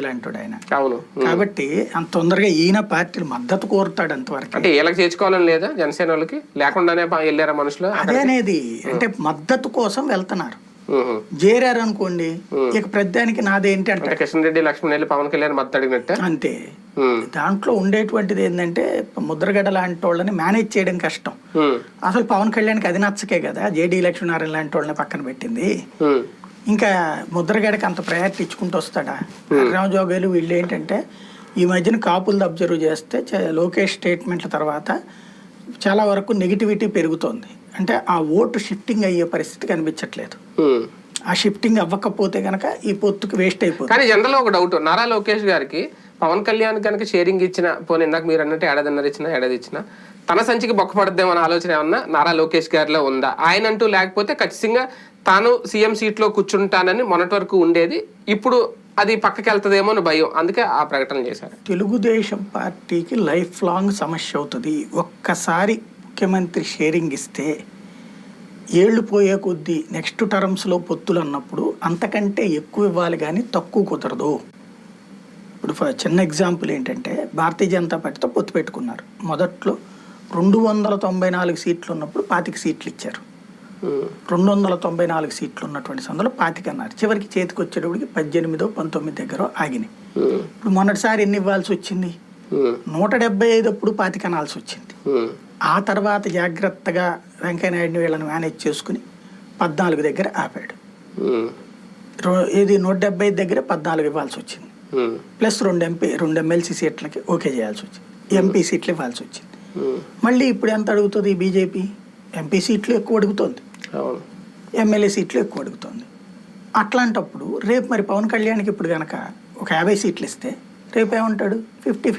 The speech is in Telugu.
ఆయన అవును. కాబట్టి అంత తొందరగా ఈయన పార్టీలు మద్దతు కోరుతాడు అంతవరకు. అంటే వీళ్ళకి చేర్చుకోవాలని లేదా జనసేన వాళ్ళకి? లేకుండానే వెళ్ళారా మనుషులు? అదే అనేది. అంటే మద్దతు కోసం వెళ్తున్నారు. చేరారు అనుకోండి ఇక ప్రతిదానికి నాదేంటి అంటే అంటే కిషన్ రెడ్డి లక్ష్మణ్ వెళ్ళి పవన్ కళ్యాణ్ మద్దతు అడిగినట్టే? అంతే. దాంట్లో ఉండేటువంటిది ఏంటంటే ముద్రగడ లాంటి వాళ్ళని మేనేజ్ చేయడం కష్టం. అసలు పవన్ కళ్యాణ్కి అది నచ్చకే కదా జేడీ లక్ష్మీనారాయణ లాంటి వాళ్ళని పక్కన పెట్టింది. ఇంకా ముద్రగడకి అంత ప్రయారిటీ ఇచ్చుకుంటూ వస్తాడా? రామజోగాలు వీళ్ళు ఏంటంటే ఈ మధ్యన కాపులు అబ్జర్వ్ చేస్తే లోకేష్ స్టేట్మెంట్ల తర్వాత చాలా వరకు నెగిటివిటీ పెరుగుతోంది. అంటే ఆ ఓటు షిఫ్టింగ్ అయ్యే పరిస్థితి కనిపించట్లేదు. ఉమ్. ఆ షిఫ్టింగ్ అవ్వకపోతే గనక ఈ పొత్తుకు వేస్ట్ అయిపోతుంది. కానీ జనరల్ ఒక డౌట్ నారా లోకేష్ గారికి పవన్ కళ్యాణ్ కనుక షేరింగ్ ఇచ్చిన పోనీ ఇందాక మీరు అన్నట్టు ఏడాదిన్నర ఇచ్చిన ఏడాది ఇచ్చిన తన సంచికి బొక్కపడద్దేమన్న ఆలోచన ఏమన్నా నారా లోకేష్ గారిలో ఉందా? ఆయన అంటూ లేకపోతే ఖచ్చితంగా తాను సీఎం సీట్లో కూర్చుంటానని మొన్నటి వరకు ఉండేది. ఇప్పుడు అది పక్కకి వెళ్తుందేమో అని భయం. అందుకే ఆ ప్రకటన చేశారు. తెలుగుదేశం పార్టీకి లైఫ్ లాంగ్ సమస్య అవుతుంది. ఒక్కసారి ముఖ్యమంత్రి షేరింగ్ ఇస్తే ఏళ్ళు పోయే కొద్దీ నెక్స్ట్ టర్మ్స్లో పొత్తులు అన్నప్పుడు అంతకంటే ఎక్కువ ఇవ్వాలి కానీ తక్కువ కుదరదు. ఇప్పుడు చిన్న ఎగ్జాంపుల్ ఏంటంటే భారతీయ జనతా పార్టీతో పొత్తు పెట్టుకున్నారు మొదట్లో రెండు వందల తొంభై నాలుగు సీట్లు ఉన్నప్పుడు పాతిక సీట్లు ఇచ్చారు. రెండు వందల తొంభై నాలుగు సీట్లు ఉన్నటువంటి సందులో పాతిక అన్నారు చివరికి చేతికి వచ్చేటప్పటికి పద్దెనిమిదో పంతొమ్మిది దగ్గర ఆగినాయి. ఇప్పుడు మొన్నటిసారి ఎన్ని ఇవ్వాల్సి వచ్చింది. నూట డెబ్బై ఐదు అప్పుడు పాతిక అనాల్సి వచ్చింది. ఆ తర్వాత జాగ్రత్తగా వెంకయ్యనాయుడిని వీళ్ళని మేనేజ్ చేసుకుని పద్నాలుగు దగ్గర ఆపాడు ఇది నూట డెబ్బై ఐదు దగ్గర పద్నాలుగు ఇవ్వాల్సి వచ్చింది. ప్లస్ రెండు ఎంపీ రెండు ఎమ్మెల్సీ సీట్లకి ఓకే చేయాల్సి వచ్చింది. ఎంపీ సీట్లు ఇవ్వాల్సి వచ్చింది. ఉమ్. మళ్ళీ ఇప్పుడు ఎంత అడుగుతుంది బీజేపీ? ఎంపీ సీట్లు ఎక్కువ అడుగుతోంది. ఎమ్మెల్యే సీట్లు ఎక్కువ అడుగుతోంది. అట్లాంటప్పుడు రేపు మరి పవన్ కళ్యాణ్కి ఇప్పుడు కనుక ఒక యాభై సీట్లు ఇస్తే రేపు ఏమంటాడు? ఫిఫ్టీ